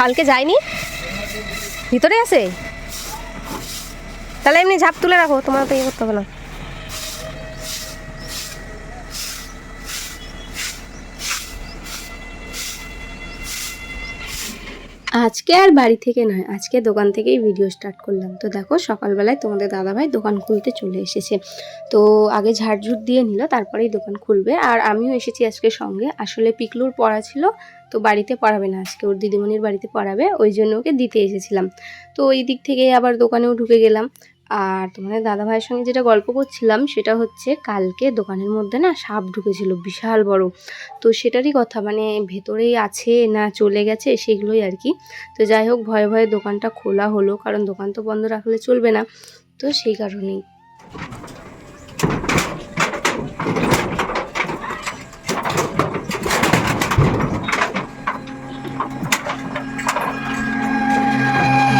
কালকে যায়নি ভিতরে আছে? তাহলে এমনি ঝাপ তুলে রাখো, তোমার তো ইয়ে করতে হবে না। আজকে আর বাড়ি থেকে নয়, আজকে দোকান থেকেই ভিডিও স্টার্ট করলাম। তো দেখো, সকালবেলায় তোমাদের দাদাভাই দোকান খুলতে চলে এসেছে। তো আগে ঝাড়ঝুট দিয়ে নিল, তারপরেই দোকান খুলবে। আর আমিও এসেছি আজকে সঙ্গে। আসলে পিকলুর পড়া ছিল তো বাড়িতে পড়াবে না। আজকে ওর দিদিমণির বাড়িতে পড়াবে, ওই জন্য ওকে দিতে এসেছিলাম। তো ওই দিক থেকে আবার দোকানেও ঢুকে গেলাম। আর তোমাদের দাদা ভাইয়ের সঙ্গে যেটা গল্প করছিলাম, সেটা হচ্ছে কালকে দোকানের মধ্যে না সাপ ঢুকেছিল, বিশাল বড়। তো সেটারই কথা মানে ভেতরেই আছে না চলে গেছে সেগুলোই আর কি। তো যাই হোক, ভয়ে ভয়ে দোকানটা খোলা হলো, কারণ দোকান তো বন্ধ রাখলে চলবে না। তো সেই কারণেই।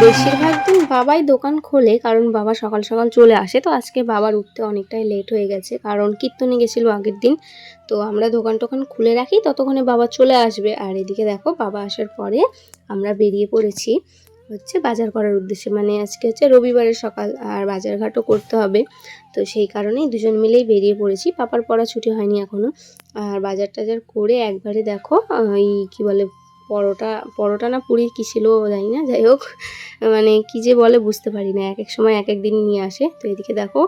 বেশিরভাগ দিন বাবাই দোকান খোলে, কারণ বাবা সকাল সকাল চলে আসে। তো আজকে বাবার উঠতে অনেকটাই লেট হয়ে গেছে, কারণ কীর্তনে গেছিল আগের দিন। তো আমরা দোকান টোকান খুলে রাখি, ততক্ষণে বাবা চলে আসবে। আর এদিকে দেখো, বাবা আসার পরে আমরা বেরিয়ে পড়েছি হচ্ছে বাজার করার উদ্দেশ্যে। মানে আজকে হচ্ছে রবিবারের সকাল, আর বাজারঘাটও করতে হবে। তো সেই কারণেই দুজন মিলেই বেরিয়ে পড়েছি। পাপার পড়া ছুটি হয়নি এখনও আর বাজার টাজার করে একবারে দেখো এই কী বলে পরোটা পরোটা না পুরি কী ছিল জানি না, যাই হোক। মানে কী যে বলে বুঝতে পারি না, এক এক সময় এক এক দিন নিয়ে আসে। তো এদিকে দেখো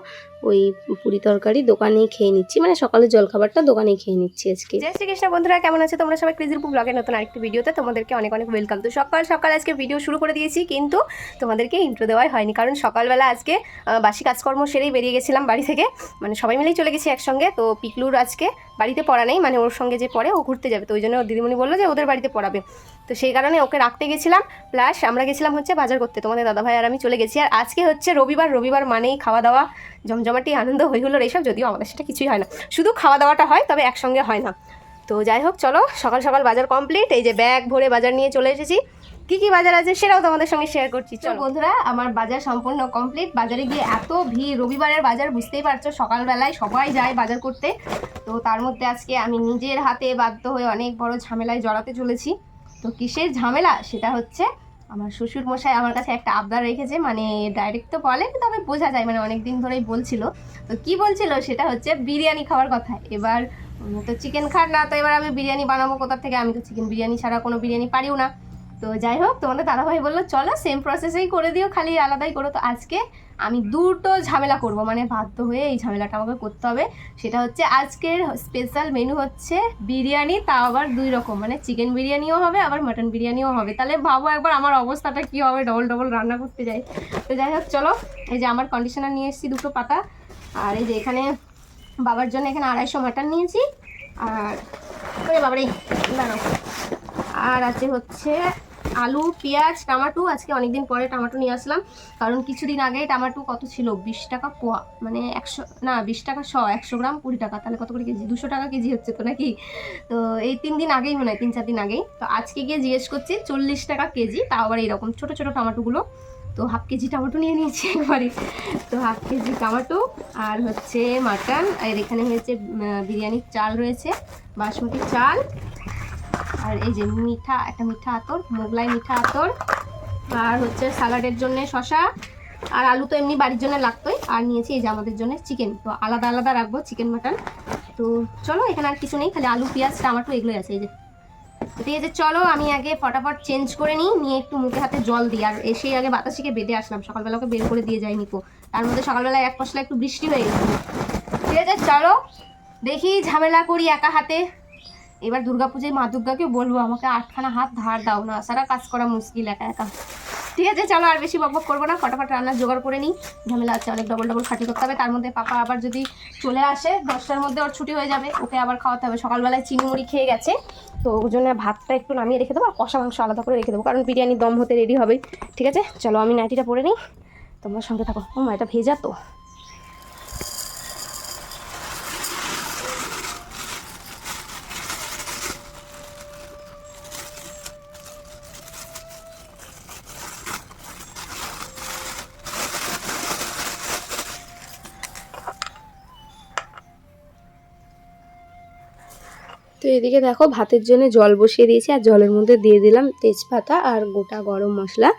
ওই পুরি তরকারি দোকানেই খেয়ে নিচ্ছি। মানে সকালের জলখাবারটা দোকানেই খেয়ে নিচ্ছি আজকে। জয় শ্রীকৃষ্ণ বন্ধুরা, কেমন আছে তোমরা সবাই? ক্রিজিরপু ব্লগের নতুন আরেকটি ভিডিওতে তোমাদেরকে অনেক অনেক ওয়েলকাম তো সকাল সকাল আজকে ভিডিও শুরু করে দিয়েছি, কিন্তু তোমাদেরকে ইন্ট্রো দেওয়াই হয়নি, কারণ সকালবেলা আজকে বাসি কাজকর্ম সেরেই বেরিয়ে গেছিলাম বাড়ি থেকে। মানে সবাই মিলেই চলে গেছি একসঙ্গে, তো পিকলুর আজকে বাড়িতে পড়া নেই মানে ওর সঙ্গে যে পড়ে ও ঘুরতে যাবে। তো ওই জন্য দিদিমণি বলল যে ওদের বাড়িতে পড়াবে। তো সেই কারণে ওকে রাখতে গেছিলাম প্লাস আমরা গেছিলাম হচ্ছে বাজার করতে। তোমাদের দাদাভাই আর আমি চলে গেছি। আর আজকে হচ্ছে রবিবার রবিবার মানেই খাওয়া দাওয়া। জমজমাটি আনন্দ হই হলো এইসব যদিও আমাদের সেটা কিছুই হয় না। শুধু খাওয়া দাওয়াটা হয় তবে একসঙ্গে হয় না। তো যাই হোক চলো সকাল সকাল বাজার কমপ্লিট এই যে ব্যাগ ভরে বাজার নিয়ে চলে এসেছি। কি কি বাজার আছে সেটাও তোমাদের সঙ্গে শেয়ার করছি চলো। বন্ধুরা আমার বাজার সম্পূর্ণ কমপ্লিট বাজারে গিয়ে এত ভিড় রবিবারের বাজার বুঝতেই পারছ সকালবেলায় সবাই যায় বাজার করতে। তো তার মধ্যে আজকে আমি নিজের হাতে বাধ্য হয়ে অনেক বড় ঝামেলায় জড়াতে চলেছি। তো কিসের ঝামেলা? সেটা হচ্ছে আমার শ্বশুর মশাই আমার কাছে একটা আবদার রেখেছে মানে ডাইরেক্ট তো বলে, তবে বোঝা যায় মানে অনেক দিন ধরেই বলছিল। তো কি বলছিল সেটা হচ্ছে বিরিয়ানি খাওয়ার কথা। এবার তো চিকেন খার না, তো এবার আমি বিরিয়ানি বানাবো কোথা থেকে? আমি তো চিকেন বিরিয়ানি ছাড়া কোনো বিরিয়ানি পারিও না। তো যাই হোক তোমাদের দাদাভাই বলল, চলো সেম প্রসেসেই করে দিও, খালি আলাদাই করো। তো আজকে আমি দুটো ঝামেলা করব মানে বাধ্য হয়ে এই ঝামেলাটা আমাকে করতে হবে। সেটা হচ্ছে, আজকের স্পেশাল মেনু হচ্ছে বিরিয়ানি, তাও আবার দুই রকম। মানে চিকেন বিরিয়ানিও হবে, আবার মাটন বিরিয়ানিও হবে। তাহলে ভাবো একবার আমার অবস্থাটা কি হবে ডবল ডবল রান্না করতে যাই। তো যাই হোক, চলো, এই যে আমার কন্ডিশনার নিয়ে এসেছি দুটো পাতা। আর এই যে এখানে বাবার জন্য এখানে আড়াইশো মাটন নিয়েছি। আর বাবারে, দাঁড়াও। আর আছে হচ্ছে আলু, পেঁয়াজ, টমাটো, আজকে অনেকদিন পরে টমাটো নিয়ে আসলাম। কারণ কিছুদিন আগে টমাটো কত ছিল? বিশ টাকা পোয়া মানে একশো, না, বিশ টাকা শ, একশো গ্রাম কুড়ি টাকা। তাহলে কত করে কেজি? দুশো টাকা কেজি হচ্ছে তো নাকি? তো এই তিন দিন আগেই মনে হয়, তিন চার দিন আগেই। তো আজকে গিয়ে জিজ্ঞেস করছি, চল্লিশ টাকা কেজি, তাও আবার এইরকম ছোটো ছোটো টমাটোগুলো। তো হাফ কেজি টমেটো নিয়ে নিয়েছি একবারে। তো হাফ কেজি টমেটো আর হচ্ছে মাটন। আর এখানে হয়েছে বিরিয়ানির চাল রয়েছে বাসমতি চাল। আর এই যে মিঠা, একটা মিঠা আতর, মোগলাই মিঠা আতর, আর হচ্ছে স্যালাডের জন্য শশা আর আলু তো এমনি বাড়ির জন্য লাগতোই, আর নিয়েছি এই যে আমাদের জন্য চিকেন, তো আলাদা আলাদা রাখব চিকেন, মাটন, তো চলো এখানে আর কিছু নেই, খালি আলু, পেঁয়াজ, টমাটো এগুলোই আছে, এই যে। ঠিক আছে চলো, আমি আগে ফটাফট চেঞ্জ করে নিই, নিয়ে একটু মুখে হাতে জল দিই, আর এসেই আগে বাতাসিকে বেঁধে আসলাম, সকালবেলা ওকে বের করে দিয়ে যায়নি তো তার মধ্যে সকালবেলায় এক পশলা একটু বৃষ্টি হয়ে গেছে। ঠিক আছে, চলো, দেখি ঝামেলা করি একা হাতে। এবার দুর্গা দুর্গাপুজোয় মা দুর্গাকে বলব, আমাকে আটখানা হাত ধার দাও না, সারা কাজ করা মুশকিল একা একা। ঠিক আছে, চলো আর বেশি বকবক করব না, ফটাফট রান্না জোগাড় করে নিই। ঝামেলা আছে অনেক ডবল ডবল খাটি করতে হবে, তার মধ্যে পাপা আবার যদি চলে আসে, দশটার মধ্যে ওর ছুটি হয়ে যাবে, ওকে আবার খাওয়াতে হবে। সকালবেলায় চিনি মুড়ি খেয়ে গেছে, তো ওর জন্য ভাতটা একটু নামিয়ে রেখে দেবো, আর কষা মাংস আলাদা করে রেখে দেবো, কারণ বিরিয়ানি দম হতে রেডি হবে ঠিক আছে, চলো আমি নাইটিটা পরে নিই, তোমরা সঙ্গে থাকো। ও মা, এটা ভেজা তো। তো এদিকে দেখো ভাতের জন্য জল বসিয়ে দিয়েছি আর জলের মধ্যে দিয়ে দিলাম তেজপাতা আর গোটা গরম মশলা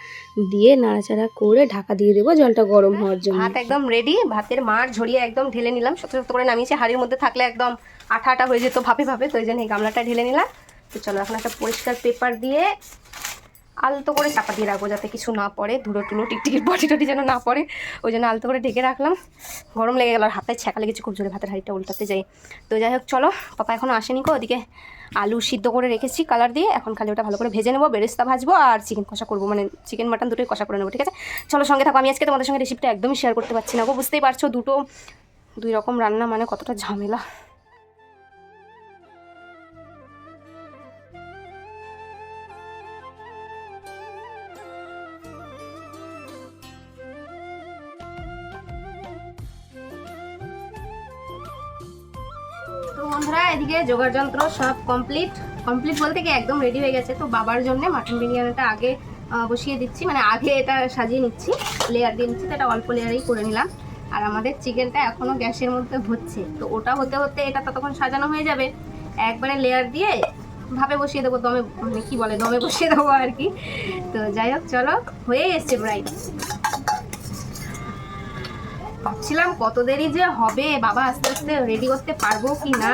দিয়ে নাড়াচাড়া করে ঢাকা দিয়ে দেবো জলটা গরম হওয়ার জন্য। ভাত একদম রেডি ভাতের মার ঝরিয়ে একদম ঢেলে নিলাম। শক্ত শক্ত করে নামিয়েছি, হাড়ির মধ্যে থাকলে একদম আঠা আঠা হয়ে যেত ভাপে ভাপে, তো এই জন্য এই গামলাটা ঢেলে নিলাম। তো চলো এখন একটা পরিষ্কার পেপার দিয়ে আলতো করে চাপা দিয়ে রাখব যাতে কিছু না পড়ে, ধুলো টুলো, টিকটিকির বটি টটি যেন না পড়ে। ওই জন্য আলতো করে ঢেকে রাখলাম। গরম লেগে গেল আর হাতে ছ্যাঁকা লেগেছে খুব জোরে ভাতের হাঁড়িটা উল্টাতে যাই। তো যাই হোক, চলো, পাপা এখনও আসেনি কো ওদিকে। আলু সিদ্ধ করে রেখেছি কালার দিয়ে, এখন খালি ওটা ভালো করে ভেজে নেব, বেরেস্তা ভাজবো আর চিকেন কষা করব। মানে চিকেন মাটন দুটোই কষা করে নেব, ঠিক আছে? চলো সঙ্গে থাকো, আমি আজকে তোমাদের সঙ্গে রেসিপিটা একদমই শেয়ার করতে পারছি না গো, বুঝতেই পারছ দুটো, দুই রকম রান্না মানে কতটা ঝামেলা। জোগাড় যন্ত্র সব কমপ্লিট কমপ্লিট বলতে কি একদম রেডি হয়ে গেছে। তো বাবার জন্য মাটন বিরিয়ানিটা আগে বসিয়ে দিচ্ছি। মানে আগে এটা সাজিয়ে নিচ্ছি। লেয়ার দিয়ে নিচ্ছি, তো এটা অল্প লেয়ারেই করে নিলাম। আর আমাদের চিকেনটা এখনও গ্যাসের মধ্যে হচ্ছে। তো ওটা হতে হতে এটা ততক্ষণ সাজানো হয়ে যাবে। একবারে লেয়ার দিয়ে ভাবে বসিয়ে দেবো, দমে মানে কি বলে, দমে বসিয়ে দেবো আর কি। তো যাই হোক, চলো, হয়ে এসছে প্রায়। ভাবছিলাম কত দেরি যে হবে, বাবা আস্তে আস্তে রেডি করতে পারব কি না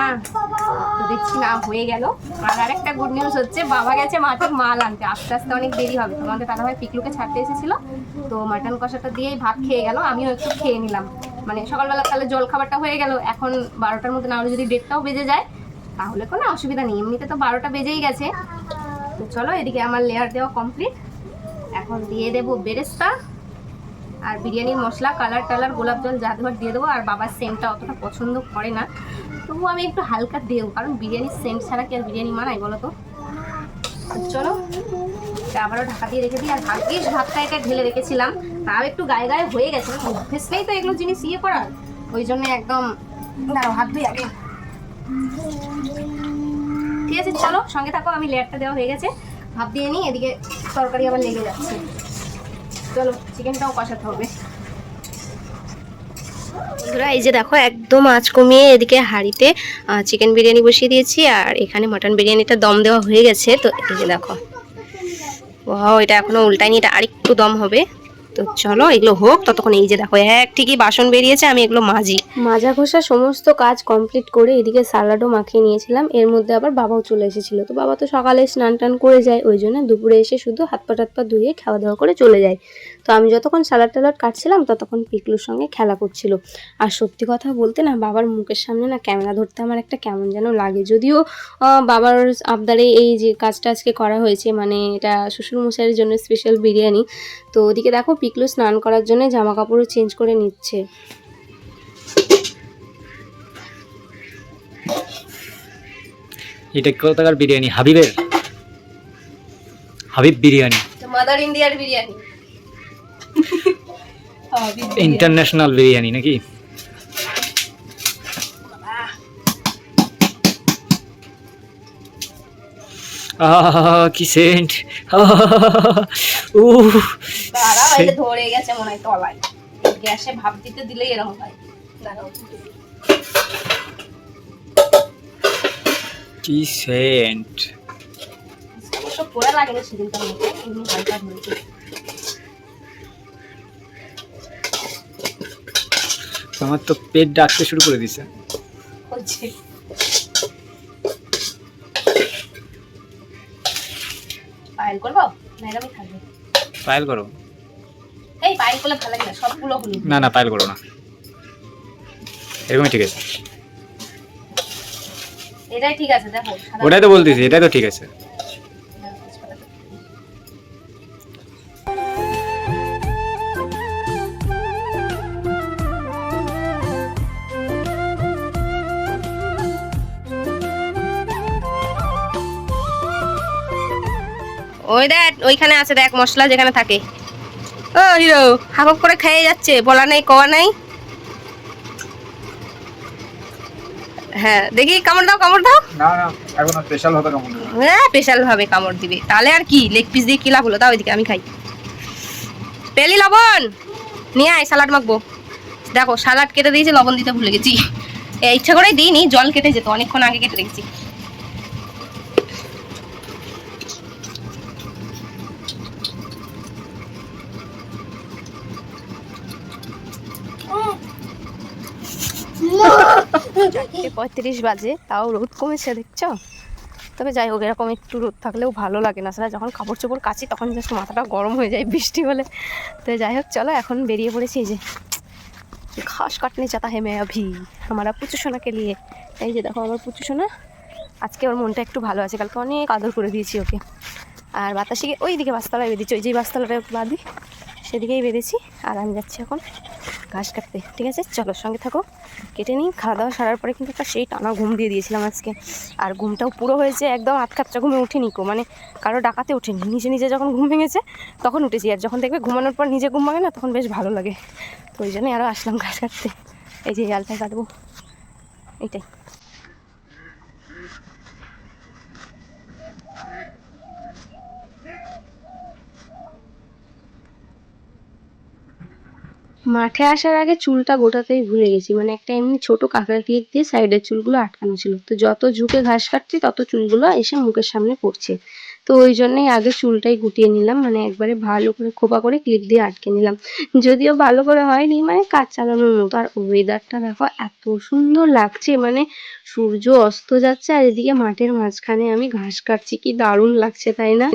তো দেখছি না, হয়ে গেল। আর আরেকটা গুড নিউজ হচ্ছে, বাবা গেছে মাটন মাল আনতে। আস্তে আস্তে অনেক দেরি হবে। তোমাদের দাদা ভাই পিকলুকে ছাড়তে এসেছিল, তো মাটন কষাটা দিয়েই ভাত খেয়ে গেল। আমিও একটু খেয়ে নিলাম। মানে সকালবেলা তাহলে জল খাবারটা হয়ে গেল। এখন বারোটার মধ্যে না যদি ডেটটাও বেজে যায়, তাহলে কোনো অসুবিধা নেই। এমনিতে তো বারোটা বেজেই গেছে। তো চলো, এদিকে আমার লেয়ার দেওয়া কমপ্লিট এখন দিয়ে দেবো বেরেস্তা। আর বিরিয়ানির মশলা কালার টালার, গোলাপ জল যা দেওয়ার দিয়ে দেবো। আর বাবার সেন্টটা অতটা পছন্দ করে না। তবুও আমি একটু হালকা দেবো, কারণ বিরিয়ানির সেন্ট ছাড়া কি আর বিরিয়ানি মানাই বলো তো? চলো আবারও ঢাকা দিয়ে রেখে দিই। আর ভাগ্যিস ভাতটা এটা ঢেলে রেখেছিলাম। তাও একটু গায়ে গায়ে হয়ে গেছে অভ্যেস নেই তো এগুলো জিনিস ইয়ে করার। ওই জন্য একদম দাঁড়াও হাত ধুই আগে। ঠিক আছে, চলো, সঙ্গে থাকো, আমি লেয়ারটা দেওয়া হয়ে গেছে। ভাব দিয়ে নিই, এদিকে তরকারি আবার লেগে যাচ্ছে। চলো চিকেনটাও কষাতে হবে। বন্ধুরা, এই যে দেখো, একদম আঁচ কমিয়ে এদিকে হাঁড়িতে চিকেন বিরিয়ানি বসিয়ে দিয়েছি, আর এখানে মটন বিরিয়ানিটা দম দেওয়া হয়ে গেছে, তো এই যে দেখো। ও এটা এখনও উল্টায়নি, এটা আরেকটু দম হবে। তো চলো, এগুলো হোক, ততক্ষণ এই যে দেখো, এক ঠিকই বাসন বেরিয়েছে, আমি এগুলো মাজি। মাজা ঘষা সমস্ত কাজ কমপ্লিট করে এদিকে স্যালাডও মাখিয়ে নিয়েছিলাম, এর মধ্যে আবার বাবাও চলে এসেছিল। তো বাবা তো সকালে স্নান টান করে যায়, ওই জন্য দুপুরে এসে শুধু হাত পা টাত পা ধুয়ে খাওয়া দাওয়া করে চলে যায়। তো আমি যতক্ষণ সালাড টালাড কাটছিলাম ততক্ষণ পিকলুর সঙ্গে খেলা করছিল। আর সত্যি কথা বলতে না বাবার মুখের সামনে না ক্যামেরা ধরতে আমার একটা কেমন যেন লাগে। যদিও বাবার আবদারে এই যে কাজটা আজকে করা হয়েছে মানে এটা শ্বশুরমশাইয়ের জন্য স্পেশাল বিরিয়ানি। তো ওদিকে দেখো পিকলু স্নান করার জন্য জামা কাপড়ও চেঞ্জ করে নিচ্ছে। এটা কোথাকার বিরিয়ানি হাবিবের? হাবিব বিরিয়ানি। মাদার ইন্ডিয়ার বিরিয়ানি। ইন্টারন্যাশনাল বিরিয়ানি নাকি? কি সেন্ট? দাঁড়াও ধরে গেছে মনে হয় তলায়। গ্যাসে ভাপ দিতে দিলেই এরকম হয়। কি সেন্ট? অবশ্য পোড়া লাগে না সেদিনকার মতো এমনি হালকা ধরেছে। আমার তো পেট ডাকতে শুরু করে দিছে। পায়েল করব? না পায়েল করো। এই পায়েল করলে ভালো লাগে না সবগুলো হলুদ না না পায়েল করো না। এরকমই ঠিক আছে। এটাই ঠিক আছে দেখো। ওটাই তো বলতেছি এটাই তো ঠিক আছে। ওই দেখ ওইখানে আছে দেখ মশলা যেখানে থাকে। ও হিরো হাকক করে খেয়ে যাচ্ছে বলা নেই কওয়া নাই। হ্যাঁ দেখি কামড় দাও কামড় দাও। না না এখন স্পেশাল হতো কেমন হ্যাঁ স্পেশাল ভাবে কামড় দিবে। তাহলে আর কি লেগ পিস দিয়ে কি লাভ হলো? তাও ওইদিকে আমি খাই। পেলি লবণ? নিয়ে আয় সালাড মাখবো। দেখো সালাড কেটে দিয়েছি লবণ দিতে ভুলে গেছি। এ, ইচ্ছা করেই দিইনি জল কেটে যেত অনেকক্ষণ আগে কেটে রেখেছি। পঁয়ত্রিশ বাজে, তাও রোদ কমেছে দেখছ? তবে যাই হোক, এরকম একটু রোদ থাকলেও ভালো লাগে না। সেটা যখন কাপড় চোপড় কাচি, তখন জাস্ট মাথাটা গরম হয়ে যায় বৃষ্টি হলে। তো যাই হোক, চলো এখন বেরিয়ে পড়েছি যে। ঘাস কাটনি চাতা হেমে অভি আমার পুচু সোনাকে নিয়ে। এই যে দেখো আমার পুচু সোনা, আজকে ওর মনটা একটু ভালো আছে, কালকে অনেক আদর করে দিয়েছি ওকে। আর বাতাসিকে ওই দিকে বাসতলায় বেঁধেছি ওই যে বাসতলাটা বাঁধি সেদিকেই বেঁধেছি, আর আমি যাচ্ছি এখন ঘাস কাটতে, ঠিক আছে? চলো সঙ্গে থাকো, কেটে নিই। খাওয়া দাওয়া সারার পরে কিন্তু একটা সেই টানা ঘুম দিয়ে দিয়েছিলাম আজকে। আর ঘুমটাও পুরো হয়েছে, একদম কাপটা ঘুমে উঠিনি কো মানে কারও ডাকাতে ওঠেনি। নিজে নিজে যখন ঘুম ভেঙেছে, তখন উঠেছি। আর যখন দেখবে ঘুমানোর পর নিজে ঘুম ভাঙে না, তখন বেশ ভালো লাগে। তো ওই জন্যই আরও আসলাম ঘাস কাটতে। এই যে এই আলটাই কাটবো। এইটাই। মাঠে আসার আগে চুলটা গোটাতেই ভুলে গেছি। মানে একটা এমনি ছোট কাঁকড়া ক্লিপ দিয়ে সাইডের চুলগুলো আটকানো ছিল। তো যত ঝুঁকে ঘাস কাটছি, তত চুলগুলো এসে মুখের সামনে পড়ছে। তো ওই জন্যই আগে চুলটাই গুটিয়ে নিলাম। মানে একবারে ভালো করে খোপা করে ক্লিপ দিয়ে আটকে নিলাম। যদিও ভালো করে হয়নি মানে কাজ চালানোর মতো। আর ওয়েদারটা দেখো, এত সুন্দর লাগছে। মানে সূর্য অস্ত যাচ্ছে আর এদিকে মাঠের মাঝখানে আমি ঘাস কাটছি। কি দারুণ লাগছে, তাই না?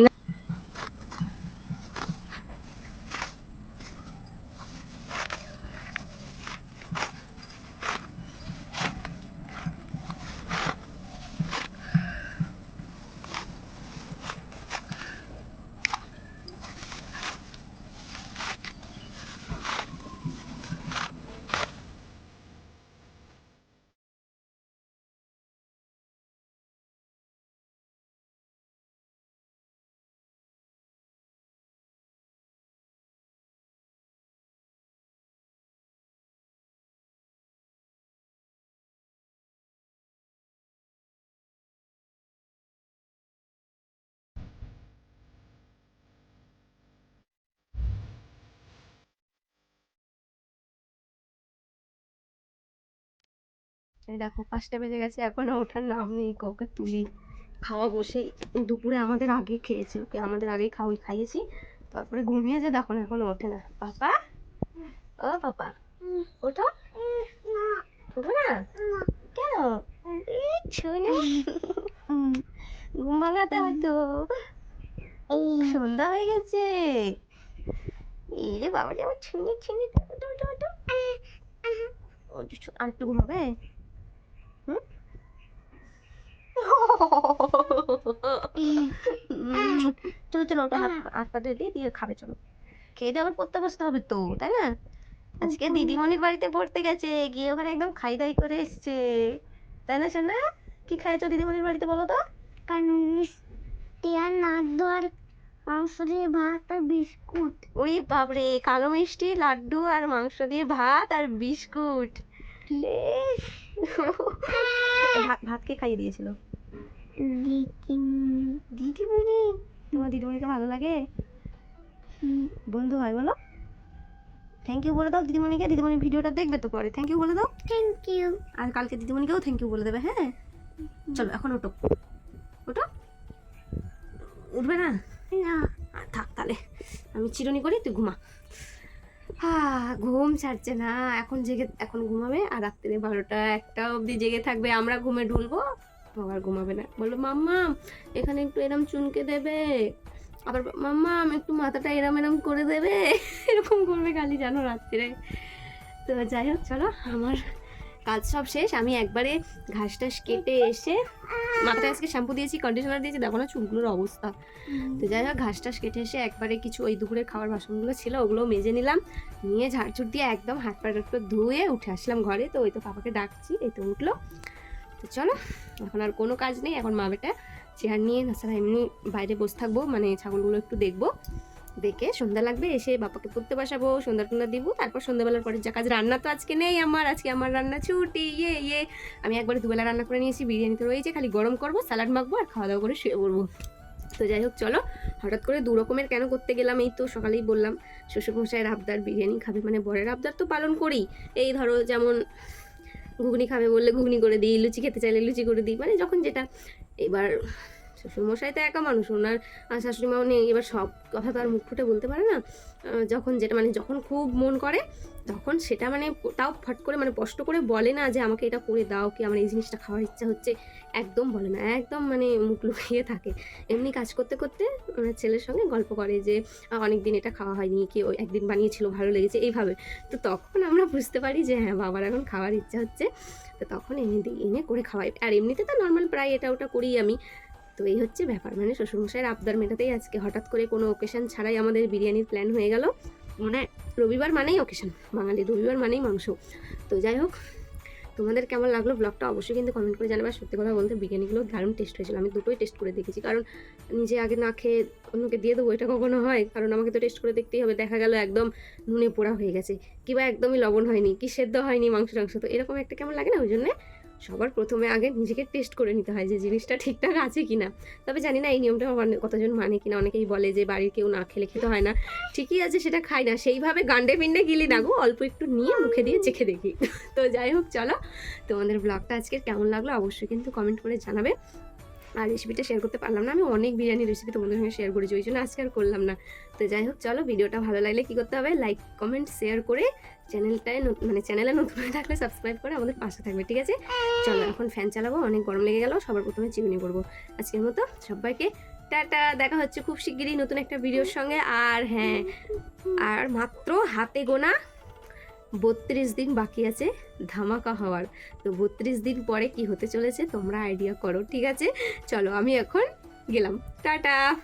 এই দেখো, পাঁচটা বেজে গেছে, এখনও ওঠার নাম নেই ওকে তুলি। খাওয়া বসে, দুপুরে আমাদের আগে খেয়েছে, ওকে আমাদের আগেই খাওয়াই খাইয়েছি। তারপরে ঘুমিয়েছে, দেখো না ওঠে না। পাপা? ও পাপা, ওঠো। উঠবে না? কেন? ঘুম ভাঙাতে হয়তো সন্ধ্যা হয়ে গেছে। এই বাবা যে আমার ছুঁয়ে ছুঁয়ে ওঠো ওঠো ওঠো ও আর একটু ঘুমাবে? চলো চলো ওটা হাত পা দিয়ে দিয়ে খাবে চলো। খেয়ে দিয়ে আবার পড়তে বসতে হবে তো তাই না? আজকে দিদিমণির বাড়িতে পড়তে গেছে গিয়ে ওখানে একদম খাই দাই করে এসছে। তাই না শোনা কি খাইছো দিদিমণির বাড়িতে বলো তো? টিয়ার নাড়ু আর মাংস দিয়ে ভাত আর বিস্কুট। ওই বাপরে কালো মিষ্টি লাড্ডু আর মাংস দিয়ে ভাত আর বিস্কুট। ভাত ভাত কে খাইয়ে দিয়েছিল? দিদিমণি। তোমার দিদিমণিকে ভালো লাগে? বন্ধু হয় বলো। থ্যাংক ইউ বলে দাও দিদিমণিকে দিদিমণি ভিডিওটা দেখবে তো পরে। থ্যাংক ইউ বলে দাও। থ্যাংক ইউ আর কালকে দিদিমণিকেও থ্যাংক ইউ বলে দেবে হ্যাঁ? চলো এখন ওটো ওটো উঠবে না? না। থাক তাহলে। আমি চিরুনি করি তুই ঘুমা। ঘুম ছাড়ছে না। এখন জেগে, এখন ঘুমাবে আর রাত্রে বারোটা একটা অবধি জেগে থাকবে। আমরা ঘুমে ঢুলবো আবার ঘুমাবে না। বলল মাম্মা এখানে একটু এরম চুনকে দেবে। আবার মাম্মা একটু মাথাটা এরম এরম করে দেবে। এরকম করবে খালি জানো রাত্রে তো যাই হোক, চলো, আমার কাজ সব শেষ। আমি একবারে ঘাস টাস কেটে এসে মাথায় আজকে শ্যাম্পু দিয়েছি কন্ডিশনার দিয়েছি দেখো না চুলগুলোর অবস্থা। তো যাই হোক ঘাস টাস কেটে এসে একবারে কিছু ওই দুপুরের খাবার বাসনগুলো ছিল ওগুলো মেজে নিলাম। নিয়ে ঝাড়ঝুট দিয়ে একদম হাত পা টাট ধুয়ে উঠে আসলাম ঘরে। তো ওই তো পাপাকে ডাকছি এই তো উঠল। তো চলো এখন আর কোনো কাজ নেই। এখন মা বেটা চেয়ার নিয়ে তাছাড়া এমনি বাইরে বসে থাকব মানে ছাগলগুলো একটু দেখব। দেখে সন্ধ্যা লাগবে, এসে বাবাকে পড়তে বসাবো সন্ধ্যা টন্ধ্যা দিব, তারপর সন্ধ্যাবেলার পরে যা কাজ রান্না তো আজকে নেই আমার, আজকে আমার রান্না ছুটি ইয়ে ইয়ে। আমি একবার দুবেলা রান্না করে নিয়েছি, বিরিয়ানি তো রয়েছে, খালি গরম করব স্যালাড মাখবো আর খাওয়া দাওয়া করে শুয়ে পড়ব। তো যাই হোক, চলো, হঠাৎ করে দু রকমের কেন করতে গেলাম, এই তো সকালেই বললাম শ্বশুরমশাইয়ের আবদার বিরিয়ানি খাবে মানে বরের আবদার তো পালন করি। এই ধরো যেমন ঘুগনি খাবে বললে ঘুগনি করে দিই, লুচি খেতে চাইলে লুচি করে দিই মানে যখন যেটা, এবার শ্বশুরমশাই তো একা মানুষ, ওনার শাশুড়ি মাও নেই। এবার সব কথা তো আর মুখ ফুটে বলতে পারে না। যখন যেটা মানে যখন খুব মন করে, তখন সেটা মানে তাও ফট করে মানে কষ্ট করে বলে না যে আমাকে এটা করে দাও, কি আমার এই জিনিসটা খাওয়ার ইচ্ছা হচ্ছে। একদম বলে না, একদম মানে মুখ লুকিয়ে থাকে। এমনি কাজ করতে করতে ওনার ছেলের সঙ্গে গল্প করে যে অনেক দিন এটা খাওয়া হয়নি, কি ওই একদিন বানিয়েছিল, ভালো লেগেছে। এইভাবে। তো তখন আমরা বুঝতে পারি যে হ্যাঁ বাবার এখন খাওয়ার ইচ্ছা হচ্ছে। তো তখন এনে দিই এনে করে খাওয়াই। আর এমনিতে তো নর্মাল প্রায় এটা ওটা করি আমি। তো এই হচ্ছে ব্যাপার। মানে শ্বশুরমশাইয়ের আবদার মেটাতেই আজকে হঠাৎ করে কোনো ওকেশন ছাড়াই আমাদের বিরিয়ানির প্ল্যান হয়ে গেল। মানে রবিবার মানেই ওকেশন বাঙালি রবিবার মানেই মাংস। তো যাই হোক, তোমাদের কেমন লাগল ব্লগটা অবশ্যই কিন্তু কমেন্ট করে জানাবে। সত্যি কথা বলতে বিরিয়ানিগুলো দারুণ টেস্ট হয়েছিল। আমি দুটোই টেস্ট করে দেখেছি। কারণ নিজে আগে না খেয়ে অন্যকে দিয়ে দেবো, এটা কখনো হয়। কারণ আমাকে তো টেস্ট করে দেখতেই হবে। দেখা গেল একদম নুনে পোড়া হয়ে গেছে। কিংবা একদমই লবণ হয়নি, কি সেদ্ধ হয়নি মাংস টাংস তো এরকম একটা কেমন লাগে না ওই জন্যে? সবার প্রথমে আগে নিজেকে টেস্ট করে নিতে হয় যে জিনিসটা ঠিকঠাক আছে কি না তবে জানি না এই নিয়মটা মানে কতজন মানে কিনা, অনেকেই বলে যে বাড়ির কেউ না খেলে খেতে হয় না। ঠিকই আছে সেটা খাই না, সেইভাবে গান্ডে পিন্ডে গিলি না গো, অল্প একটু নিয়ে মুখে দিয়ে চেখে দেখি। তো যাই হোক, চলো তোমাদের ব্লগটা আজকে কেমন লাগল অবশ্যই কিন্তু কমেন্ট করে জানাবে। আর রেসিপিটা শেয়ার করতে পারলাম না। আমি অনেক বিরিয়ানি রেসিপি তোমাদের সঙ্গে শেয়ার করেছি, ওই জন্য আজকে আর করলাম না। তো যাই হোক, চলো ভিডিওটা ভালো লাগলে কী করতে হবে? লাইক কমেন্ট শেয়ার করে চ্যানেলটায় মানে চ্যানেলে নতুন হয়ে থাকলে সাবস্ক্রাইব করে আমাদের পাশে থাকবে, ঠিক আছে? চলো এখন ফ্যান চালাবো, অনেক গরম লেগে গেল, সবার প্রথমে চিমনি করব। আজকের মতো সবাইকে টাটা, দেখা হচ্ছে খুব শিগগিরই নতুন একটা ভিডিওর সঙ্গে। আর হ্যাঁ আর মাত্র হাতে গোনা বত্রিশ দিন বাকি আছে, ধামাকা হওয়ার। তো বত্রিশ দিন পরে কি হতে চলেছে তোমরা আইডিয়া করো, ঠিক আছে? চলো আমি এখন গেলাম। টাটা!